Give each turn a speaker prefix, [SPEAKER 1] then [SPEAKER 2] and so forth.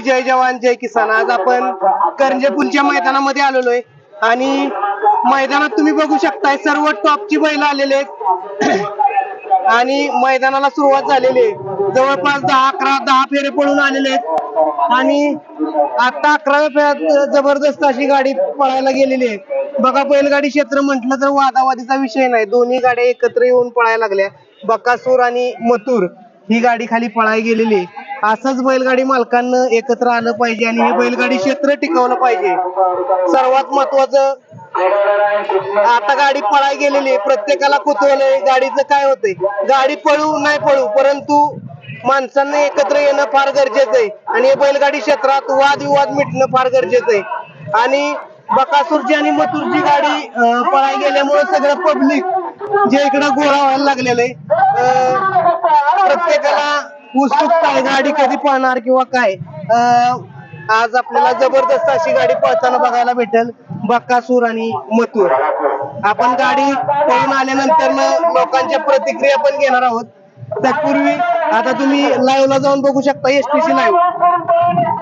[SPEAKER 1] जय जवान जय किसान. आज आपण करंजेपूलच्या मैदानामध्ये आलेलो आहे आणि मैदानात तुम्ही बघू शकताय सर्व टॉपची बैल आलेले आहेत. आणि मैदानाला सुरुवात झालेली आहे. जवळपास दहा अकरा दहा फेरे पळून आलेले आहेत. आणि आता अकराव्या फेऱ्यात जबरदस्त अशी गाडी पळायला गेलेली आहे. बघा बैलगाडी क्षेत्र म्हटलं तर वादावादीचा विषय नाही. दोन्ही गाड्या एकत्र येऊन पळायला लागल्या. बकासूर आणि मथुर ही गाडी खाली पळायला गेलेली आहे. असंच बैलगाडी मालकांना एकत्र आलं पाहिजे आणि हे बैलगाडी क्षेत्र टिकवलं पाहिजे. सर्वात महत्वाचं आता गाडी पळाय गेलेली आहे. प्रत्येकाला कुतूहल आहे गाडीचं काय होतंय? गाडी पळू नाही पळू परंतु माणसांना एकत्र येणं फार गरजेचं आहे. आणि हे बैलगाडी क्षेत्रात वादविवाद मिटणं फार गरजेचं आहे. आणि बकासूरची आणि मथुरची गाडी पळाय गेल्यामुळे सगळं पब्लिक जे इकडं गोळा व्हायला लागलेलं आहे प्रत्येकाला उत्सुकता गाडी कधी पळणार किंवा काय? अं, आज आपल्याला जबरदस्त अशी गाडी पळताना बघायला भेटेल. बक्कासूर आणि मथुर. आपण गाडी पळून आल्यानंतर लोकांच्या प्रतिक्रिया पण घेणार आहोत. तत्पूर्वी आता तुम्ही लाईव्ह ला जाऊन बघू शकता एसटीसी लाईव्ह